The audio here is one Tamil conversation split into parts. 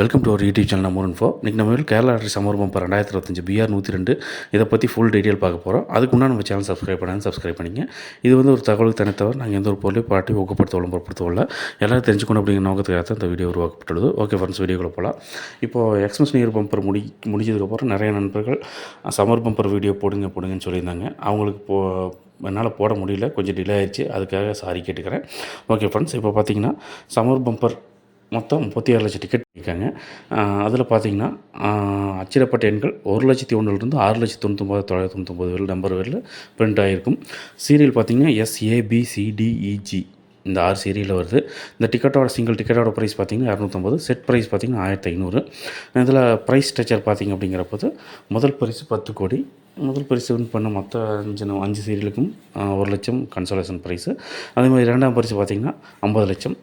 வெல்கம் டு ஒரு யூடியூப் சேனல் நம்ம இன்ஃபோ இன்றைக்கி நம்ம வீட்டில் கேரளா லாட்ரி சமர்ப்பம் இப்போ ரெண்டாயிரத்தி இருபத்தஞ்சு பிஆர் நூற்றி ரெண்டு. இதை பற்றி ஃபுல் டீட்டெயில் பார்க்க போகிறோம் அதுக்கு முன்னாடி நம்ம சேனல் சப்ஸ்கிரைப் பண்ணாலும் சப்ஸ்கிரைப் பண்ணிங்க இது வந்து ஒரு தகவலுக்கு தனித்தவர். நாங்கள் எந்த ஒரு பொருளையும் பாட்டி ஊக்கப்படுத்த விளம்பரப்படுத்தவில்லை எல்லாரும் தெரிஞ்சுக்கணும் அப்படிங்கிற நோக்கத்துக்காக தான் இந்த வீடியோ உருவாக்கப்பட்டுள்ளது. ஓகே ஃப்ரெண்ட்ஸ் வீடியோக்குள்ள போகலாம் இப்போது எக்ஸ்மஸ் நியூ பம்பர் முடி முடிஞ்சதுக்கப்புறம் நிறைய நண்பர்கள் சமர் பம்பர் வீடியோ போடுங்க போடுங்கன்னு சொல்லியிருந்தாங்க. அவங்களுக்கு போ என்னால் போட முடியல. கொஞ்சம் டிலே ஆயிடுச்சு. அதுக்காக சாரி கேட்டுக்கிறேன். ஓகே ஃப்ரெண்ட்ஸ் இப்போ பார்த்தீங்கன்னா சம்மர் பம்பர் மொத்தம் முப்பத்தி ஆறு லட்சம் டிக்கெட் இருக்காங்க அதில் பார்த்தீங்கன்னா அச்சிடப்பட்ட எண்கள் ஒரு லட்சத்தி ஒன்றுலேருந்து ஆறு லட்சத்தி தொண்ணூத்தொம்பது தொள்ளாயிரத்தி தொண்ணூத்தொம்பது வரையில் நம்பர் வரையில் பிரிண்ட் ஆகிருக்கும் சீரியல் பார்த்தீங்கன்னா எஸ்ஏபிசிடிஇஜி e, இந்த ஆறு சீரியலில் வருது. இந்த டிக்கெட்டோட சிங்கிள் டிக்கெட்டோட ப்ரைஸ் பார்த்தீங்கன்னா இரநூத்தம்பது செட் ப்ரைஸ் பார்த்தீங்கன்னா ஆயிரத்தி ஐநூறு இதில் ப்ரைஸ் ஸ்ட்ரக்சர் பார்த்தீங்க அப்படிங்கிறப்போது முதல் பரிசு பத்து கோடி. முதல் பரிசு வின் பண்ண மொத்த அஞ்சு அஞ்சு சீரியலுக்கும் ஒரு லட்சம் கன்சோலேஷன் ப்ரைஸு அதே மாதிரி இரண்டாம் பரிசு பார்த்தீங்கன்னா ஐம்பது லட்சம்.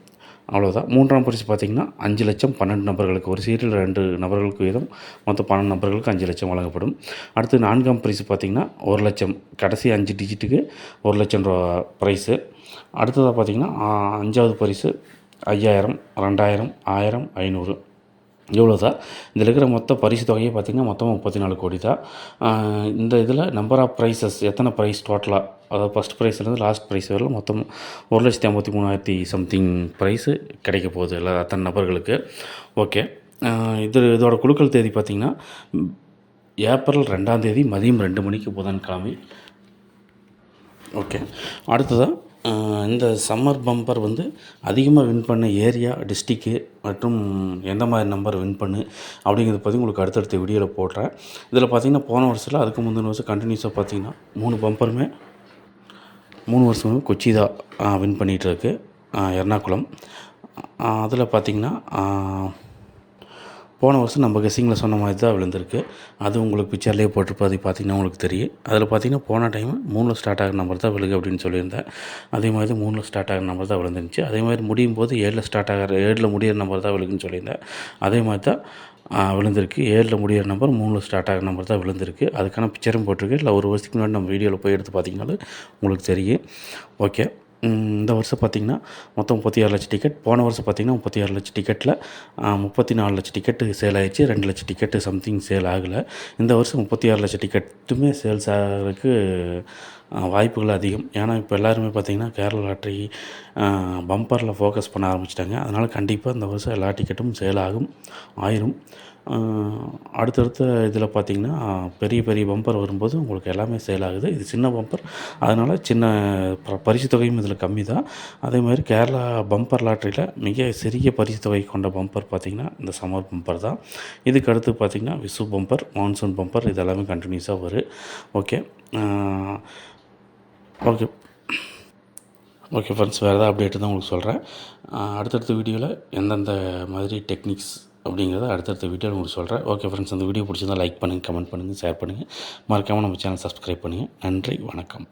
அவ்வளோதான் மூன்றாம் பரிசு பார்த்தீங்கன்னா அஞ்சு லட்சம் பன்னெண்டு நபர்களுக்கு ஒரு சீரியல் ரெண்டு நபர்களுக்கு வீதம் மொத்தம் பன்னெண்டு நபர்களுக்கு அஞ்சு லட்சம் வழங்கப்படும். அடுத்து நான்காம் பரிசு பார்த்தீங்கன்னா ஒரு லட்சம் கடைசி அஞ்சு டிஜிட்டுக்கு ஒரு லட்சம் ரூபா ப்ரைஸு அடுத்ததாக பார்த்தீங்கன்னா அஞ்சாவது பரிசு ஐயாயிரம் ரெண்டாயிரம் ஆயிரம் ஐநூறு. இவ்வளோ தான் இதில் இருக்கிற மொத்த பரிசு தொகையை பார்த்திங்கன்னா மொத்தம் முப்பத்தி நாலு கோடி தான் இந்த இதில் நம்பர் ஆஃப் ப்ரைஸஸ் எத்தனை ப்ரைஸ் டோட்டலாக அதாவது ஃபஸ்ட் ப்ரைஸ்லேருந்து லாஸ்ட் ப்ரைஸ் வரையிலும் மொத்தம் ஒரு லட்சத்தி ஐம்பத்தி மூணாயிரத்தி சம்திங் ப்ரைஸு கிடைக்க போகுது எல்லா அத்தனை நபர்களுக்கு. ஓகே இது இதோட குழுக்கள் தேதி பார்த்திங்கன்னா ஏப்ரல் ரெண்டாம் தேதி மதியம் ரெண்டு மணிக்கு புதன்கிழமை. ஓகே அடுத்ததாக இந்த சம்மர் பம்பர் வந்து அதிகமாக வின் பண்ண ஏரியா டிஸ்ட்ரிக்கு மற்றும் எந்த மாதிரி நம்பர் வின் பண்ணு அப்படிங்கிறத பற்றி உங்களுக்கு அடுத்தடுத்த வீடியோவில் போடுறேன். இதில் பார்த்தீங்கன்னா போன வருஷத்தில் அதுக்கு முந்தின வருஷம் கண்டினியூஸாக பார்த்தீங்கன்னா மூணு பம்பருமே மூணு வருஷமே கொச்சி தான் வின் பண்ணிகிட்ருக்கு எர்ணாகுளம். அதில் பார்த்திங்கன்னா போன வருஷம் நம்ம கெஸ்ஸிங்கில் சொன்ன மாதிரி தான் விழுந்திருக்கு. அது உங்களுக்கு பிக்சர்லேயே போட்டிருப்போம். அது பார்த்தீங்கன்னா உங்களுக்கு தெரியும். அதில் பார்த்தீங்கன்னா போன டைம் மூணில் ஸ்டார்ட் ஆகிற நம்பர் தான் விழுகு அப்படின்னு சொல்லியிருந்தேன். அதே மாதிரி மூணில் ஸ்டார்ட் ஆகிற நம்பர் தான் விழுந்துருந்துச்சு. அதே மாதிரி முடியும் போது ஏழில் ஸ்டார்ட் ஆகிற ஏழில் முடியிற நம்பர் தான் விழுகுன்னு சொல்லியிருந்தேன். அதே மாதிரி தான் விழுந்திருக்கு. ஏழில் முடியிற நம்பர் மூணில் ஸ்டார்ட் ஆகிற நம்பர் தான் விழுந்திருக்கு. அதுக்கான பிக்சரும் போட்டிருக்கு. இல்லை ஒரு வருஷத்துக்கு முன்னாடி நம்ம வீடியோவில் போய் எடுத்து பார்த்தீங்கனாலும் உங்களுக்கு தெரியும். ஓகே இந்த வருஷம் பார்த்திங்கன்னா மொத்தம் முப்பத்தி ஆறு லட்சம் டிக்கெட் போன வருஷம் பார்த்திங்கன்னா முப்பத்தி ஆறு லட்சம் டிக்கெட்டில் முப்பத்தி நாலு லட்சம் டிக்கெட்டு சேல் ஆகிடுச்சு ரெண்டு லட்சம் டிக்கெட்டு சம்திங் சேல் ஆகலை. இந்த வருஷம் முப்பத்தி ஆறு லட்சம் டிக்கெட்டுமே சேல்ஸ் ஆகிறதுக்கு வாய்ப்புகள் அதிகம். ஏன்னா இப்போ எல்லாருமே பார்த்திங்கன்னா கேரளா லாட்ரி பம்பரில் ஃபோக்கஸ் பண்ண ஆரம்பிச்சிட்டாங்க. அதனால் கண்டிப்பாக இந்த வருஷம் எல்லா டிக்கெட்டும் சேல் ஆகும் ஆயிரும். அடுத்தடுத்த இதில் பார்த்திங்கன்னா பெரிய பெரிய பம்பர் வரும்போது உங்களுக்கு எல்லாமே சேல் ஆகுது. இது சின்ன பம்பர் அதனால் சின்ன ப- பரிசு தொகையும் இதில் கம்மி தான். அதே மாதிரி கேரளா பம்பர் லாட்ரியில் மிக சிறிய பரிசு தொகை கொண்ட பம்பர் பார்த்திங்கன்னா இந்த சம்மர் பம்பர் தான். இதுக்கு அடுத்து பார்த்திங்கன்னா விசு பம்பர் மான்சூன் பம்பர் இது எல்லாமே கண்டினியூஸாக வரும் ஓகே ஓகே ஓகே ஃப்ரெண்ட்ஸ் வேறு ஏதாவது அப்டேட் தான் உங்களுக்கு சொல்கிறேன் அடுத்தடுத்த வீடியோவில் எந்தெந்த மாதிரி டெக்னிக்ஸ் அப்படிங்கிறத அடுத்தடுத்த வீடியோவில் உங்களுக்கு சொல்கிறேன் ஓகே ஃப்ரெண்ட்ஸ் அந்த வீடியோ பிடிச்சிருந்தால் லைக் பண்ணுங்கள் கமெண்ட் பண்ணுங்கள் ஷேர் பண்ணுங்கள் மறக்காமல் நம்ம சேனல் சப்ஸ்கிரைப் பண்ணுங்கள் நன்றி வணக்கம்.